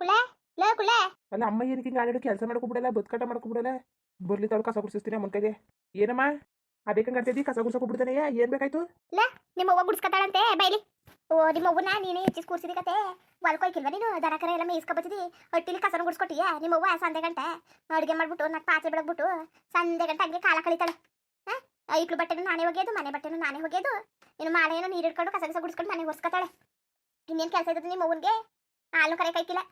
ಕುಳೆ ಲೇ ಕುಳೆ. ಅಲ್ಲ ಅಮ್ಮ ಏನಕ್ಕೆ ಹಿಂಗೆ ಆಡಾಡು ಕೆಲಸ ಮಾಡ್ಕೊಬಿಡಲ್ಲ ಬದುಕಾಟ ಮಾಡ್ಕೊಬಿಡಲ್ಲ? ಬರ್ಲಿ ತಾಳು ಕಸ ಗುಡಿಸ್ತೀನಿ ಅಮ್ಮನ ಕೈಗೆ. ಏನಮ್ಮ? ಆ ಅದಕ್ಕೆ ಅಂತಿದ್ದಿ ಕಸ ಗುಡ್ಸಕೊಬಿಡ್ತಾನೆ ಏನ್ ಬೇಕಾಯ್ತು? ನಿಮ್ಮ ಅವ್ವ ಗುಡ್ಸ್ಕತ್ತಾಳಂತೆ ಬೈಲಿ. ಓ ನಿಮ್ಮ ಅವ್ವನ ನೀನೇ ಹೆಚ್ಚಿಸ್ ಕೂರ್ಸಿದಿ ಕತೆ. ಹೊಲ್ಕೊಯ್ಕಿಲ್ವ ನೀನು? ದರ ಕರೆ ಎಲ್ಲ ಮೇಯಿಸ್ಕೊಬತ್ತಿದಿ ಹೊಟ್ಟಿಲಿ ಕಸನ ಗುಡ್ಸ್ಕೊಟ್ಟಿಯ? ನಿಮ್ಮ ಅವ್ವ ಸಂದೆ ಗಂಟೆ. ಅಡುಗೆ ಮಾಡ್ಬಿಟ್ಟು ನಾಲ್ಕು ಪಾತ್ರೆ ಬೆಳಗ್ಬಿಟ್ಟು ಸಂದೆ ಗಂಟೆ ಹಂಗೆ ಕಾಲ ಕಳಿತಾಳೆ. ಹಾಂ? ಐಕ್ಳು ಬಟ್ಟೆನು ನಾನೇ ಒಗೆಯೋದು ಮನೆ ಬಟ್ಟೆನು ನಾನೇ ಒಗೆಯೋದು. ಇನ್ನು ಮಾಲೆಯನ್ನು ನೀರು ಇಟ್ಕೊಂಡು ಕಸ ಕಸ ಗುಡ್ಸ್ಕೊಂಡು ಮನೆಗೆ ಒರ್ಸ್ಕೊತಾಳೆ ಇನ್ನೇನು ಕೆಲಸ ಇದ್ದದ್ದು ನಿಮ್ಮ ಆಲೂ ಹಾಲು ಕರೆ ಕೈಕಿಲ್ಲ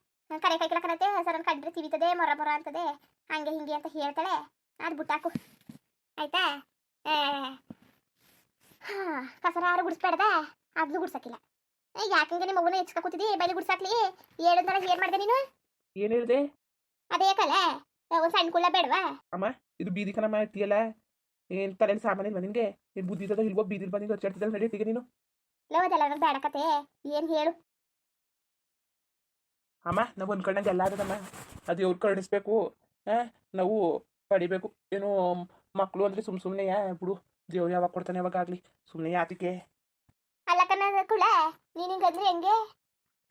ಕರೆ ಕೈ ಕರತೆ ಸರನ್ ಕಂಡ್ರೆ ತಿವಿತದೆ ಮೊರ ಮೊರ ಅಂತದೆ. ಹಂಗೆ ಹಿಂಗೆ ಅಂತ ಹೇಳ್ತಾಳೆ. ಅದು ಬುಟ್ಟಾಕು. ಆಯ್ತಾ? ಏ ಹಾಂ ಕಸರ ಯಾರು ಗುಡಿಸ್ಬೇಡ್ದ? ಅದ್ಲು ಗುಡ್ಸಕ್ಕಿಲ್ಲ. ಯಾಕಂಗೆ ನಿಮ್ಮ ಮಗುನ ಹೆಚ್ಚಕ ಕೂತಿದಿ? ಬೈಲಿ ಗುಡ್ಸಾಕ್ಲಿ? ಹೇಳಿದ್ನಲ್ಲ ಏನ್ ಮಾಡಿದೆ ನೀನು? ಏನ್ ಹೇಳ್ದೆ? ಅದೇ ಕಲೆ. ಒಂದ್ ಸಣ್ಣ ಕುಳ್ಳ ಬೇಡವಾ? ಇದು ಬೀದಿ ಕಣ ಮಾಡ್ತೀಯಲ್ಲ ಏನ್ ತಲೆಯಲ್ಲಿ ಸಾಮಾನ್ಯ ಇಲ್ವಾ ನಿನ್ಗೆ? ಏನ್ ಬುದ್ಧಿ ಇದ್ದದ ಇಲ್ವೋ ಬೀದಿಲ್ ಬಂದು ಖರ್ಚಾಡ್ತಿದ್ದಲ್ಲ ನಡೀತಿಗೆ ನೀನು. ಲವದಲ್ಲ ಬೇಡ ಕತೆ. ಏನ್ ಹೇಳು? ಅಮ್ಮ, ನಾವು ಅನ್ಕೊಂಡಂಗೆ ಎಲ್ಲ ಆಗದಮ್ಮ ಅದು ಇವ್ರು ಕರುಣಿಸ್ಬೇಕು ನಾವು ಪಡಿಬೇಕು. ಏನು ಮಕ್ಕಳು ಅಂದ್ರೆ ಸುಮ್ ಸುಮ್ಮನೆ ಬಿಡು. ದೇವ್ರು ಯಾವಾಗ ಕೊಡ್ತಾನೆ ಯಾವಾಗ ಆಗ್ಲಿ ಸುಮ್ಮನೆ ಯಾತಕ್ಕೆ ಅಲ್ಲ ಕನ್ನಡ ಕುಳ ನೀನಿಂಗಂದ್ರೆ ಹೆಂಗೆ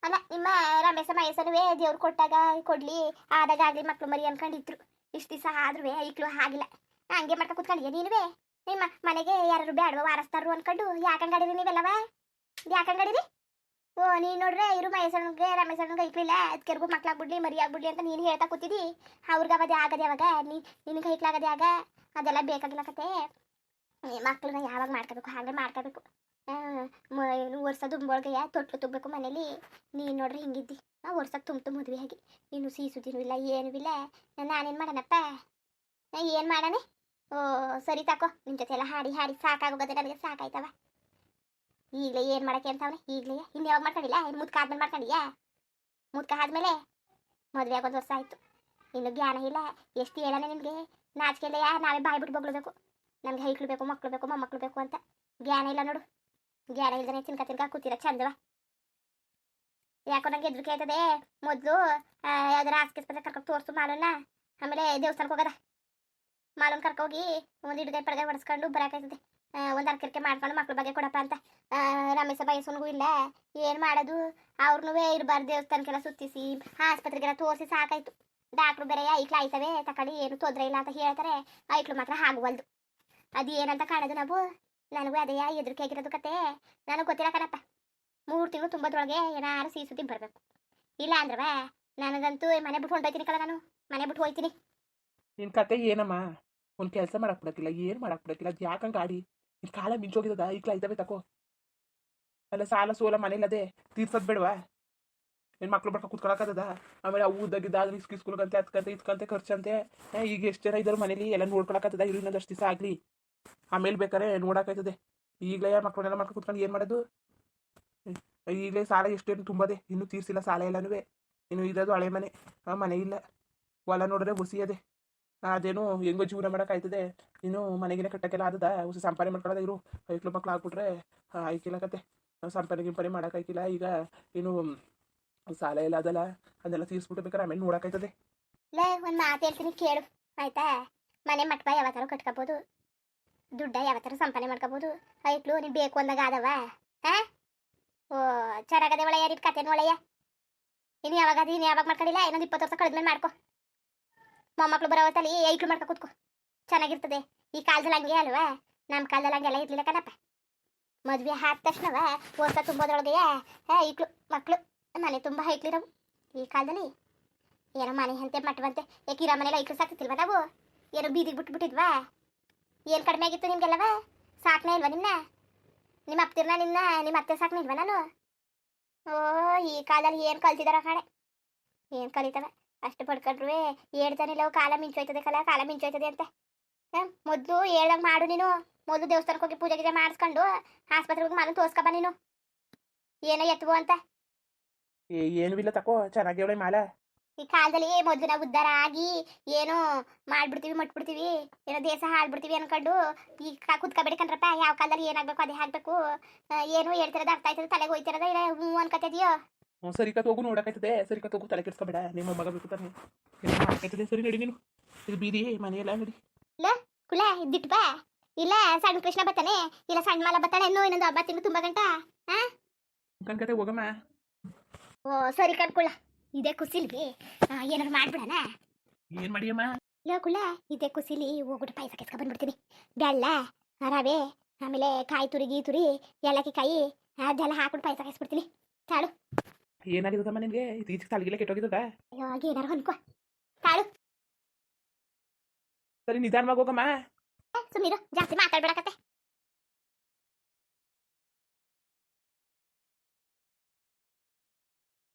ಅಲ್ಲ, ನಿಮ್ಮ ರಮೇಶ ಮಹೇಶನುವೇ ದೇವ್ರು ಕೊಟ್ಟಾಗ ಕೊಡ್ಲಿ, ಆದಾಗ ಆಗಲಿ ಮಕ್ಳು ಮರಿ ಅನ್ಕೊಂಡಿದ್ರು. ಇಷ್ಟು ದಿವಸ ಆದ್ರೂ ಈಗಲೂ ಆಗಿಲ್ಲ. ಹಂಗೆ ಮಾಡ್ಕೊ ಕುತ್ಕೊಂಡಿಯ ನೀನುವೆ? ನಿಮ್ಮ ಮನೆಗೆ ಯಾರು ಬೇಡವ ವಾರಸ್ತಾರು ಅನ್ಕೊಂಡು ಯಾಕಂಗಡಿರಿ ನೀವೆಲ್ಲವ? ಯಾಕಂಗಡಿರಿ ಓ, ನೀನ್ ನೋಡ್ರೆ ಇರು ಮಹೇಶನ್ಗೆ ರಮೇಶಣ್ಣಗೆ ಐಕ್ಲಿಲ್ಲ ಅದಕ್ಕೆರ್ಗು ಮಕ್ಳಾಗ್ಬಿಡ್ಲಿ ಮರಿ ಆಗ್ಬಿಡ್ಲಿ ಅಂತ ನೀನು ಹೇಳ್ತಾ ಕೂತಿದಿ. ಅವ್ರಿಗೆ ಅವದೇ ಆಗದೆ ಯಾವಾಗ ನೀ, ನಿನಗೆ ಐಕ್ಲಾಗದೆ ಆಗ ಅದೆಲ್ಲ ಬೇಕಾಗಿಲ್ಲ ಕತೆ. ಮಕ್ಳನ್ನ ಯಾವಾಗ ಮಾಡ್ಕೋಬೇಕು, ಹಾಗೆ ಮಾಡ್ಕೋಬೇಕು. ವರ್ಷ ದುಂಬೋಳ್ಗೆಯ ತೊಟ್ಲು ತುಂಬಬೇಕು ಮನೇಲಿ. ನೀನು ನೋಡ್ರಿ ಹಿಂಗಿದ್ದಿ. ಆ ವರ್ಷಕ್ಕೆ ತುಂಬ ತುಂಬ ಮದುವೆ ಆಗಿ. ಇನ್ನು ಸಿಹಿ ಸುದ್ದಿನೂ ಇಲ್ಲ, ಏನೂ ಇಲ್ಲ. ನಾನೇನು ಮಾಡೋಣಪ್ಪ? ಏನು ಮಾಡೋಣ? ಓ, ಸರಿ, ತಾಕೋ. ನಿಮ್ಮ ಜೊತೆ ಎಲ್ಲ ಹಾಡಿ ಹಾಡಿ. ಸಾಕಾಗೋಗದೆ ನನಗೆ ಸಾಕಾಯ್ತವ. ಈಗಲೇ ಏನು ಮಾಡೋಕ್ಕೆ ಅಂತವನೆ ಈಗಲೇ? ಇನ್ನು ಯಾವಾಗ ಮಾಡ್ಕೊಂಡಿಲ್ಲ? ಮುದ್ಕ ಆದ್ಮೇಲೆ ಮಾಡ್ಕೊಂಡಿಯಾ ಮುದ್ಕ ಆದ್ಮೇಲೆ ಮದುವೆ ಆಗೋದು ವರ್ಷ ಆಯಿತು. ಇನ್ನು ಜ್ಞಾನ ಇಲ್ಲ. ಎಷ್ಟು ಹೇಳೋಣ ನಿಮಗೆ ನಾಚಿಕೆ ಇಲ್ಲ ನಾವೇ ಬಾಯಿ ಬಿಟ್ಟು ಬಗ್ಳಬೇಕು. ನಮ್ಗೆ ಹೈಕ್ಳು ಬೇಕು ಮಕ್ಳು ಬೇಕು ಮೊಮ್ಮಕ್ಳು ಬೇಕು ಅಂತ. ಜ್ಞಾನ ಇಲ್ಲ ನೋಡು. ಜ್ಞಾನ ಇಲ್ದೇ ತಿನ್ಕ ತಿನ್ಕ ಕೂತಿರ ಚಂದವ. ಯಾಕೋ ನಂಗೆ ಹೆದ್ರಿಕೆ ಆಯ್ತದೆ ಮೊದಲು ಯಾವ್ದಾರ ಆಸ್ಪತ್ರೆ ಕರ್ಕೊಂಡು ತೋರಿಸು ಮಾಲನ್ನ ಆಮೇಲೆ ದೇವಸ್ಥಾನಕ್ಕೆ ಹೋಗದ. ಮಾಲನ್ ಕರ್ಕೋಗಿ ಒಂದು ಹಿಡ್ಗೈ ಪಡ್ಗೈ ಹೊಡೆಸ್ಕೊಂಡು ಬರಾಕೈತದೆ ಒಂದು ಅರ್ಕರಿಕೆ ಮಾಡ್ಕೊಂಡು ಮಕ್ಳ ಬಗ್ಗೆ ಕೊಡಪ್ಪ ಅಂತ. ರಮೇಶ ಬಯಸನ್ಗೂ ಇಲ್ಲ. ಏನು ಮಾಡೋದು? ಅವ್ರನ್ನೂ ಇರಬಾರ್ದು ದೇವಸ್ಥಾನಕ್ಕೆಲ್ಲ ಸುತ್ತಿಸಿ, ಆಸ್ಪತ್ರೆಗೆಲ್ಲ ತೋರಿಸಿ ಸಾಕಾಯ್ತು. ಡಾಕ್ಟ್ರು ಬೇರೆ ಐಕ್ಳು ಆಯ್ತವೆ ತಕಡಿ ಏನು ತೊಂದರೆ ಇಲ್ಲ ಅಂತ ಹೇಳ್ತಾರೆ. ಐಕ್ಳು ಮಾತ್ರ ಆಗುವಲ್ದು ಅದು ಏನಂತ ಕಾಣೋದು ನಾವು? ನನಗೂ ಅದೇ ಎದುರಿಕೆ ಆಗಿರೋದು ಕತೆ. ನನಗೆ ಗೊತ್ತಿಲ್ಲ ಕಣಪ್ಪ. ಮೂರು ತಿಂಗಳು ತುಂಬದೊಳಗೆ ಏನಾರು ಸಿಹಿ ಸುದ್ದಿ ಬರಬೇಕು. ಇಲ್ಲ ಅಂದ್ರವ, ನನಗಂತೂ ಮನೆ ಬಿಟ್ಟು ಹೊಂಟೋಯ್ತೀನಿ ಕಳ ನಾನು. ಮನೆ ಬಿಟ್ಟು ಹೋಯ್ತೀನಿ. ನಿನ್ ಕತೆ ಏನಮ್ಮ? ಒಂದ್ ಕೆಲಸ ಮಾಡಕ್ ಏನ್ ಮಾಡಕ್ ಬಿಡಕ್ಕಿಲ್ಲ ಅದು ಯಾಕಂಗ್ ಗಾಡಿ ನಿನ್ ಕಾಲ ಮಿಂಚೋಗಿದ್ದದ ಈಗ್ಲ ಇದ್ದಾವೆ ತಕೋ. ಅಲ್ಲ ಸಾಲ ಸೋಲ ಮನೇಲದೆ ತೀರ್ಸದ್ ಬೇಡವಾ? ಏನು ಮಕ್ಳು ಬಡ್ಕ ಕುತ್ಕೊಳಕತ್ತದ ಆಮೇಲೆ ಅವು ಉದ್ದಾಗಿದ್ದ ಅದ್ರ ಇಸ್ಕಿ ಸ್ಕೂಲ್ಗಂತೆ ಅದ್ಕಂತೆ ಇದ್ಕಂತೆ ಖರ್ಚಂತೆ. ಈಗ ಎಷ್ಟು ಜನ ಇದ್ದಾರೆ ಮನೇಲಿ? ಎಲ್ಲ ನೋಡ್ಕೊಳಕತ್ತದ? ಇರು ಇನ್ನೊಂದಷ್ಟು ದಿವಸ ಆಗ್ಲಿ. ಆಮೇಲೆ ಬೇಕಾರೆ ನೋಡೋಕಾಯ್ತದೆ ಈಗಲೇ ಮಕ್ಕಳನ್ನೆಲ್ಲ ಮಾಡ್ಕೊಂಡು ಕುತ್ಕೊಂಡು ಏನು ಮಾಡೋದು? ಈಗಲೇ ಸಾಲ ಎಷ್ಟೇನು ತುಂಬದೆ. ಇನ್ನೂ ತೀರ್ಸಿಲ್ಲ ಸಾಲ ಎಲ್ಲನೂ ಇನ್ನು ಇರೋದು ಹಳೆ ಮನೆ. ಮನೆ ಇಲ್ಲ. ಹೊಲ ನೋಡಿದ್ರೆ ಬುಸಿಯದೆ ಅದೇನು ಹೆಂಗೋ ಜೀವನ ಮಾಡೋಕ್ಕಾಯ್ತದೆ ಇನ್ನು ಮನೆಗಿನ ಕಟ್ಟಕ್ಕೆಲ್ಲ ಆದದ. ಉಸಿ ಸಂಪಾದನೆ ಮಾಡ್ಕೊಳ್ಳೋದ ಇರು ಐಕ್ಳು ಮಕ್ಳು ಆಗ್ಬಿಟ್ರೆ ಆಯ್ಕಿಲ್ಲ ಕತೆ. ಸಂಪಾದನೆ ಗಿಂಪಾನೆ ಮಾಡೋಕ್ಕಾಯ್ಕಿಲ್ಲ ಈಗ ಏನು ಸಾಲ ಎಲ್ಲ ಅದಲ್ಲ. ಅದೆಲ್ಲ ತೀರ್ಸ್ಬಿಟ್ಟು ಆಮೇಲೆ ನೋಡೋಕ್ಕಾಯ್ತದೆ ಲೇ, ಒಂದು ಮಾತು ಹೇಳ್ತೀನಿ ಕೇಳು. ಆಯ್ತಾ? ಮನೆ ಮಟ್ಪ ಯಾವತ್ತಾರು ಕಟ್ಕೋಬೋದು? ದುಡ್ಡ ಯಾವತ್ತಾರು ಸಂಪಾದನೆ ಮಾಡ್ಕೋಬೋದು? ಐಕ್ಳು, ನೀನು ಬೇಕು ಅಂದಾಗ ಅದವ ಹಾ? ಓ ಚೆನ್ನಾಗದೆ ಒಳ್ಳೆಯ ಕತೆನ ಒಳ್ಳೆಯ ಇನ್ನು ಯಾವಾಗ ಅದು ಇನ್ನು ಯಾವಾಗ ಮಾಡ್ಕೊಂಡಿಲ್ಲ? ಇನ್ನೊಂದು ಇಪ್ಪತ್ತು ವರ್ಷ ಕಳೆದ್ಮೇಲೆ ಮಾಡ್ಕೊ. ಮೊಮ್ಮಕ್ಳು ಬರೋವತ್ತಲ್ಲಿ ಐಕ್ಳು ಮಾಡ್ಕೊ ಕೂತ್ಕೊ. ಚೆನ್ನಾಗಿರ್ತದೆ. ಈ ಕಾಲದಲ್ಲಿ ಹಂಗೆ ಅಲ್ವಾ? ನಮ್ಮ ಕಾಲದಲ್ಲಿ ಹಂಗೆಲ್ಲ ಇರ್ಲಿಲ್ಲ ಕಣಪ್ಪ. ಮದುವೆ ಆದ ತಕ್ಷಣವ ಹೊಸ ತುಂಬೋದ್ರೊಳಗೆ ಐಕ್ಳು ಮಕ್ಕಳು ಮನೆ ತುಂಬ ಹೈಟ್ಲಿರವು ಈ ಕಾಲದಲ್ಲಿ. ಏನೋ ಮನೆ ಅಂತೆ ಮಟ್ಟವಂತೆ. ಯಾಕೆ ಇರೋ ಮನೇಲಿ ಐಕ್ಳು ಸಾಕ್ತಿಲ್ವಾ ನಾವು? ಏನೋ ಬೀದಿಗೆ ಬಿಟ್ಬಿಟ್ಟಿದ್ವಾ ಏನು ಕಡಿಮೆ ಆಗಿತ್ತು ನಿಮ್ಗೆಲ್ಲವ? ಸಾಕ್ನೇ ಇಲ್ವಾ ನಿನ್ನ ನಿಮ್ಮ ಅಪ್ತಿರ್ನ ನಿನ್ನ, ನಿಮ್ಮ ಅತ್ತೆ ಸಾಕ್ನಿಲ್ವಾ ನಾನು? ಓ, ಈ ಕಾಲದಲ್ಲಿ ಏನು ಕಲ್ತಿದಾರ ಕಾಣೆ. ಏನು ಕಲಿತವೆ? ಅಷ್ಟು ಪಡ್ಕೊಂಡ್ರು ಹೇಳ್ತಾನಿಲ್ಲ ಕಾಲ ಮಿಂಚೋಯ್ತದೆ ಕಲ ಕಾಲ ಮಿಂಚೋಯ್ತದೆ ಅಂತ. ಹಾಂ ಮೊದಲು ಹೇಳ್ದಂಗೆ ಮಾಡು ನೀನು. ಮೊದಲು ದೇವಸ್ಥಾನಕ್ಕೆ ಹೋಗಿ ಪೂಜೆ ಗೀಜೆ ಮಾಡಿಸ್ಕೊಂಡು ಆಸ್ಪತ್ರೆಗೆ ಹೋಗಿ ಮಾಲನ್ ತೋರ್ಸ್ಕೊಬ ನೀನು. ಏನೋ ಎತ್ತುವು ಅಂತ. ಏನೂ ಇಲ್ಲ ತಕೋ ಚೆನ್ನಾಗಿ ಮಾಲ. ಈ ಕಾಲದಲ್ಲಿ ಮೊದಲು ನಾವು ಉದ್ಧಾರ ಆಗಿ ಏನೋ ಮಾಡ್ಬಿಡ್ತೀವಿ ಮಟ್ಬಿಡ್ತೀವಿ ಏನೋ ದೇಶ ಹಾಳ್ಬಿಡ್ತೀವಿ ಅನ್ಕೊಂಡು ಈ ಕಾ ಕುತ್ಕೋಬೇಡಿ ಕಣ್ರಪ್ಪ ಯಾವ ಕಾಲದಲ್ಲಿ ಏನಾಗಬೇಕು ಅದೇ ಹಾಕ್ಬೇಕು ಏನು ಹೇಳ್ತಿರೋದು ಅರ್ಥ ಆಯ್ತದೆ ತಲೆಗೆ ಹೋಯ್ತಿರೋದ ಇಲ್ಲ ಹ್ಞೂ ಅನ್ಕತಿದ್ಯೋ? ಹ್ಞೂ ಸರಿ ಕತ್ ಹೋಗು ನೋಡಕ್ಕಾಯ್ತದೆ ಸರಿ ಕತ್ ಹೋಗು ತಲೆ ಕೆಡ್ಸ್ಕೊಬೇಡ. ನಿಮ್ಮ ಮಗ ಬೇಕು ತಾನೆ ಸರಿ ನಡಿ ನೀನು. ಇದು ಬೀದಿ ಮನೆಯೆಲ್ಲ ನಡಿ. ಕುಲ ಇದ್ದಿಟ್ಟು ಬಾ. ಇಲ್ಲ ಸಣ್ಣ ಕೃಷ್ಣ ಬರ್ತಾನೆ. ಇಲ್ಲ ಸಣ್ಣ ಮಾಲ ಬರ್ತಾನೆ. ಇನ್ನೂ ಇನ್ನೊಂದು ಹಬ್ಬ ತಿಂಗಳು ತುಂಬ ಗಂಟ? ಕನ್ಕತೆ ಹೋಗಮ್ಮ. ಓ ಸರಿ ಕಣ್ಕುಳ ಇದೇ ಕುಸಿಲ್ಗೆ ಏನಾದ್ರು ಮಾಡ್ಬಿಡಣ? ಏನ್ ಮಾಡಿಯಮ್ಮ? ಇಲ್ಲ ಕುಲ ಇದೇ ಕುಸಿಲಿ ಹೋಗ್ಬಿಟ್ಟು ಪಾಯಸ ಕೆಸ್ಕೊ ಬಂದ್ಬಿಡ್ತೀನಿ. ಬೆಲ್ಲ ರವೆ ಆಮೇಲೆ ಕಾಯಿ ತುರಿ ಗೀ ತುರಿ ಏಲಕ್ಕಿ ಕಾಯಿ ಅದೆಲ್ಲ ಹಾಕ್ಬಿಟ್ಟು ಪಾಯಸ ಕೆಸ್ಬಿಡ್ತೀನಿ ತಾಳು. ಏನಾಗಿದ್ದಮ್ಮ ನಿನ್ಗೆ? ಇತ್ತೀಚೆಗೆ ತಲೆಗಿಲ್ಲ ಕೆಟ್ಟೋಗಿದ್ದದ? ಅಯ್ಯೋ ಏನಾರು ಅನ್ಕೋ ತಾಳು. ಸರಿ ನಿಧಾನವಾಗಿ ಹೋಗಮ್ಮ. ಸುಮ್ಮೀರು ಜಾಸ್ತಿ ಮಾತಾಡ್ಬೇಡಕತ್ತೆ.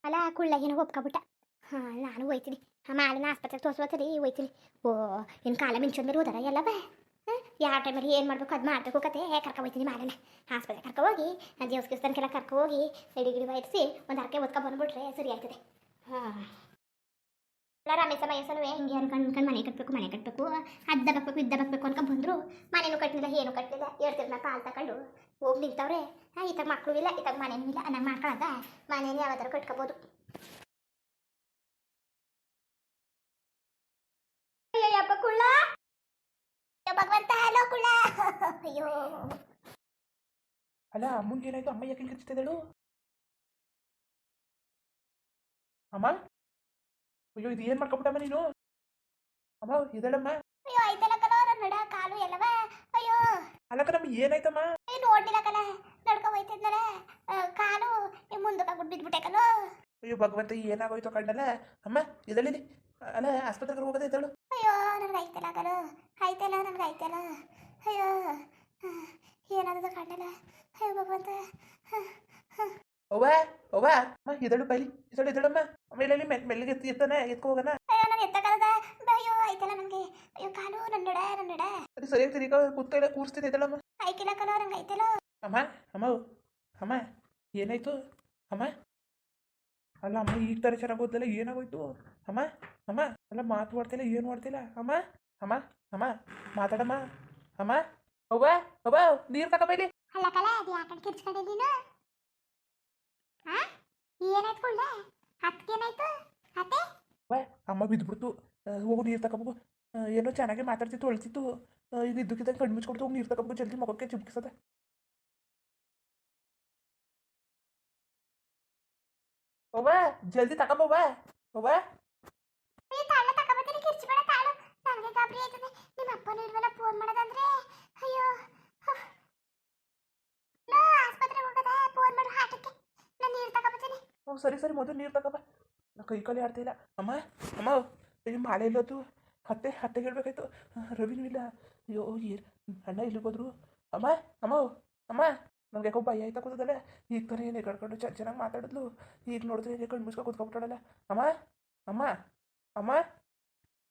ಅಲ್ಲ ಕುಳ್ಳ ಏನೋ ಒಪ್ಕೊಬಿಟ್ಟ. ಹಾಂ ನಾನು ಹೋಯ್ತೀನಿ. ಮಾಲಿನ ಆಸ್ಪತ್ರೆಗೆ ತೋರಿಸ್ಬತ್ತೀರಿ ಹೋಯ್ತೀನಿ. ಓ ಇನ್ ಕಾಲ ಮಿಂಚೊಂದ್ರೆ ಹೋದಾರ ಎಲ್ಲವ ಯಾವ ಟೈಮಲ್ಲಿ ಏನು ಮಾಡಬೇಕು, ಅದು ಮಾಡಬೇಕು, ಕತೆ. ಕರ್ಕೊ ಹೋಗ್ತೀನಿ ಮಾಡೋಣ ಆಸ್ಪತ್ರೆ ಕರ್ಕೊ ಹೋಗಿ ದೇವಸ್ಥಾನಕ್ಕೆಲ್ಲ ಕರ್ಕೊ ಹೋಗಿ ಎಡಿ ಗಿಡಿ ಬಯಸಿ ಒಂದು ಅರ್ಕೆ ಓದ್ಕೊ ಬಂದ್ಬಿಟ್ರೆ ಸರಿ ಆಯ್ತದೆ ಹಾಂ. ಎಲ್ಲ ರಮೇಶ ಮಯಸ್ಸನ್ನು ಹಿಂಗೆ ಅನ್ಕೊಂಡು ಅನ್ಕೊಂಡು ಮನೆ ಕಟ್ಟಬೇಕು ಮನೆ ಕಟ್ಟಬೇಕು ಅದ್ದ ಬಕ್ಬೇಕು, ಇದ್ದ ಬಕ್ಬೇಕು ಅನ್ಕೊಂಡು ಬಂದರು. ಮನೇನು ಕಟ್ಟಲಿಲ್ಲ ಏನು ಕಟ್ಟಲಿಲ್ಲ ಹೇಳ್ತಿರ್ನ ಕಾಲು ತಗೊಂಡು ಹೋಗಿ ನಿಂತವ್ರೆ. ಹಾಂ ಈತಾಗ ಮಕ್ಕಳು ಇಲ್ಲ, ಈತಾಗ ಮನೇನೂ ಇಲ್ಲ, ನಂಗೆ ಮಾಡ್ಕೊಳ್ಳೋದ ಮನೇನೇ ಯಾವ್ದಾರು ಕಟ್ಕೋಬೋದು. ಅಯ್ಯೋ. ಅಲ್ಲ ಮುಂದೇನಾಯ್ತು ಅಮ್ಮ ಯಾಕೆ ಕಿರ್ಚ್ತಿದ್ದಳು ಅಮ್ಮ? ಅಯ್ಯೋ ಇದು ಏನ್ ಮಾಡ್ಕೊಬಿಟ್ಟಮ್ಮ ನೀನು? ಅಮ್ಮ ಇದಳಮ್ಮ ಅಯ್ಯೋ ಐತಲ್ಲ ಕಲೋ ನಡ ಕಾಲು ಎಲ್ಲವ? ಅಯ್ಯೋ. ಅಲ್ಲ ನಮ್ಮ ಏನಾಯ್ತಮ್ಮ? ಏನ್ ನೋಡ್ಲಿಲ್ಲ ಕಲ ನಡ್ಕೊ ಹೋಯ್ತಿದ್ನಲ್ಲ. ಕಾಲು ಮುಂದಕ್ಕೆ ಆಗ್ಬಿಟ್ಟು ಬಿದ್ಬಿಟ್ಟೆ ಕಲೋ ಅಯ್ಯೋ ಭಗವಂತ ಏನಾಗೋಯ್ತು ಕಣ್ಣಲ್ಲ? ಅಮ್ಮ ಇದಳಿದಿ ಅಲ್ಲ ಆಸ್ಪತ್ರೆಗೆ ಹೋಗೋದೇ ಇದ್ದಳು. ಅಯ್ಯೋ ನನಗೆ ಐತಲ್ಲ ಕಲ ಐತಲ್ಲ ನನಗೆ ಐತಲ್ಲ ಅಯ್ಯೋ. ಏನಾದ್ರು ಕಾಣಲ್ಲ ಅಯ್ಯೋ ಭಗವಂತ. ಅವ್ವ ಅವ್ವ ಅಮ್ಮ ಇದಳು ಬೈಲಿ ಇದಳು ಇದಳಮ್ಮ ಆಮೇಲೆ ಮೆಲ್ ಮೆಲ್ಲಿಗೆ ಎತ್ತಿ ಎತ್ತಾನೆ ಎತ್ಕೊ ಹೋಗೋಣ. ಅಯ್ಯೋ ನಾನು ಎತ್ತಕಾಲದ ಅಯ್ಯೋ ಐತಲ್ಲ ನನಗೆ ಅಯ್ಯೋ ಕಾಲು ನನ್ನಡ ನನ್ನಡ. ಸರಿ ಸರಿಯಾಗಿ ಸರಿ ಕೂತ್ಕೊಳ್ಳ ಕೂರಿಸ್ತಿದ್ದೆ ಇದಳಮ್ಮ ಐಕಿಲ್ಲ ಕಲೋ ನಂಗೆ ಐತಲ್ಲ ಅಮ್ಮ ಅಮ್ಮ ಅಮ್ಮ ಏನಾಯ್ತು? ಅಮ್ಮ. ಅಲ್ಲ ಅಮ್ಮ ಈಗ ಥರ ಚೆನ್ನಾಗಿ ಓದ್ದಲ್ಲ ಏನಾಗೋಯ್ತು? ಅಮ್ಮ ಅಮ್ಮ ಅಲ್ಲ ಮಾತು ಮಾಡ್ತಿಲ್ಲ ಏನು ಮಾಡ್ತಿಲ್ಲ? ಅಮ್ಮ ಅಮ್ಮ ಅಮ್ಮ ಮಾತಾಡಮ್ಮ. ಅಮ್ಮ ಅವ್ವ ಅವ್ವ ನೀರ್ ತಗೋಬೈಲಿ ಅಲ್ಲ ಕಲ ಅದು ಯಾಕಂತ ಕಿರ್ಚ್ಕೊಂಡೆ ನೀನು? ಹಾ ಏನಾಯ್ತು ಕೊಳ್ಳ ಹತ್ಕೇನಾಯ್ತು ಅತ್ತೆ? ಅವ್ವ ಅಮ್ಮ ಬಿದ್ಬಿಡ್ತು. ಹೋಗು ನೀರು ತಗೋಬೇಕು ಏನೋ ಚೆನ್ನಾಗಿ ಮಾತಾಡ್ತಿತ್ತು ಅಳ್ತಿತ್ತು. ಈಗ ಇದ್ದಕ್ಕಿದ್ದಂಗೆ ಕಣ್ಣು ಮುಚ್ಕೊಡ್ತು ಹೋಗಿ ನೀರು ತಗೋಬೇಕು ಜಲ್ದಿ ಮಗಕ್ಕೆ ಚಿಮ್ಕಿಸದೆ. ಅವ್ವ ಜಲ್ದಿ ತಗೊಂಬವ್ವ ಅವ್ವ. ಕಿರ್ಚ್ಬೇಡ ತಾಳು. ನನಗೆ ಗಾಬರಿ ಆಯ್ತದೆ. ನಿಮ್ಮ ಅಪ್ಪನೂ ಇಲ್ವಲ್ಲ ಫೋನ್ ಮಾಡೋದಂದ್ರೆ? ಅಯ್ಯೋ. ಫೋನ್ ನಾನು ಹ್ಞೂ ಸರಿ ಸರಿ, ಮೊದಲು ನೀರು ತಗೋಬ. ನಾ ಕೈ ಕಾಲು ಆಡ್ತಿಲ್ಲ ಅಮ್ಮ ಅಮ್ಮ ಈ ಮಾಲೆ ಇಲ್ಲೋದು ಹತ್ತೆ ಹತ್ತೆ ಹೇಳ್ಬೇಕಾಯ್ತು. ರವಿನೂ ಇಲ್ಲ. ಅಯ್ಯೋ ಏರ್ ಅಣ್ಣ ಇಲ್ಲಿ ಹೋದ್ರು? ಅಮ್ಮ ಅಮ್ಮ ಅಮ್ಮ. ನನಗೆ ಯಾಕೋ ಭಯ ಆಯ್ತಾ ಕೂತದಲ್ಲ. ಈಗ ಥರ ಏನೇ ಕಡ್ಕೊಂಡು ಚೆನ್ನ ಚೆನ್ನಾಗಿ ಮಾತಾಡಿದ್ಲು. ಈಗ ನೋಡಿದ್ರೆ ಕಣ್ಣು ಮುಚ್ಕೊಂಡು ಕೂತ್ಕೊಂಡ್ಬಿಟ್ಟಾಳಲ್ಲ. ಅಮ್ಮ ಅಮ್ಮ ಅಮ್ಮ.